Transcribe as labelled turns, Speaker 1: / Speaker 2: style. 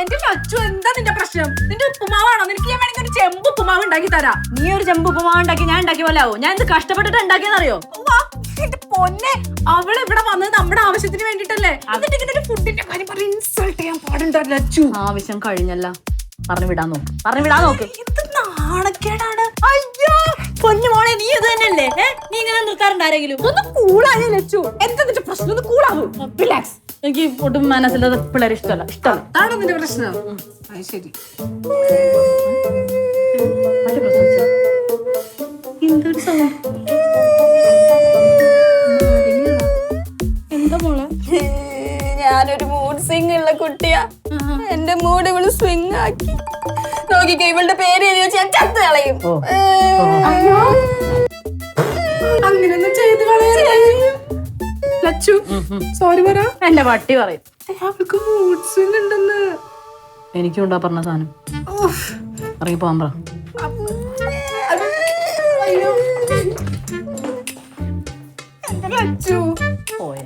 Speaker 1: എന്റെ ലച്ചു എന്താ നിന്റെ പ്രശ്നം? നിന്റെ ഉപ്പുമാവാണോ? നിനക്ക് ഞാൻ വേണമെങ്കിൽ ഒരു ചെമ്പ് ഉപ്പുമാവ് ഉണ്ടാക്കി തരാം.
Speaker 2: നീ ഒരു ചെമ്പ് ഉപ്പുമാവ് ഉണ്ടാക്കി ഞാൻ ഉണ്ടാക്കിയ പോലെ ആവും. ഞാൻ ഇത് കഷ്ടപ്പെട്ടിട്ട് ഉണ്ടാക്കിയെന്നറിയോ
Speaker 1: പൊന്നെ അവൾ ഇവിടെ വന്നത് നമ്മുടെ ആവശ്യത്തിന് വേണ്ടിട്ടല്ലേ? എന്നിട്ട് ഇങ്ങനെ ഫുഡിന്റെ കാര്യം പറഞ്ഞ് ഇൻസൾട്ട് ചെയ്യാൻ പാടുണ്ടോ ലച്ചു
Speaker 2: ആവശ്യം കഴിഞ്ഞല്ല. പറഞ്ഞു വിടാൻ നോക്ക്. പറഞ്ഞു വിടാൻ നോക്ക്.
Speaker 1: ഇത് നാണക്കേടാണ്.
Speaker 2: അയ്യോ പൊന്നു മോളെ നീ ഇത് തന്നെയല്ലേ? നീ ഇങ്ങനെ നിൽക്കാറുണ്ട് ആരെങ്കിലും?
Speaker 1: ഒന്ന് കൂളായ ലച്ചു എന്താ പ്രശ്നം? ഒന്ന് കൂളാവൂ റിലാക്സ്
Speaker 2: എനിക്ക് ഒട്ടും മനസ്സിലത് പിള്ളേർ ഇഷ്ടമല്ല. ഇഷ്ടമല്ല.
Speaker 1: അതാണ് നിന്റെ പ്രശ്നം. അത് ശരി?
Speaker 2: എന്തൊരു? എന്താ മോളെ?
Speaker 3: ഞാനൊരു മൂഡ് സ്വിംഗ് ഉള്ള കുട്ടിയാ. എന്റെ മൂഡ് ഇവൾ സ്വിംഗ് ആക്കി. നോക്കിക്കോ ഇവളുടെ പേര് എഴുതി വെച്ച് ഞാൻ ചത്ത് കളയും.
Speaker 2: ഓ.
Speaker 1: ലച്ചു സോറി പറ.
Speaker 2: എന്റെ പട്ടി പറയും.
Speaker 1: ഏ, അവൾക്ക് മൂഡ് സ്വിംഗ് ഉണ്ടെന്ന്.
Speaker 2: എനിക്കും ഉണ്ടാ പറഞ്ഞ സാധനം? ഇറങ്ങി പോകാൻ പറ.
Speaker 1: ലച്ചു.
Speaker 2: പോയെ.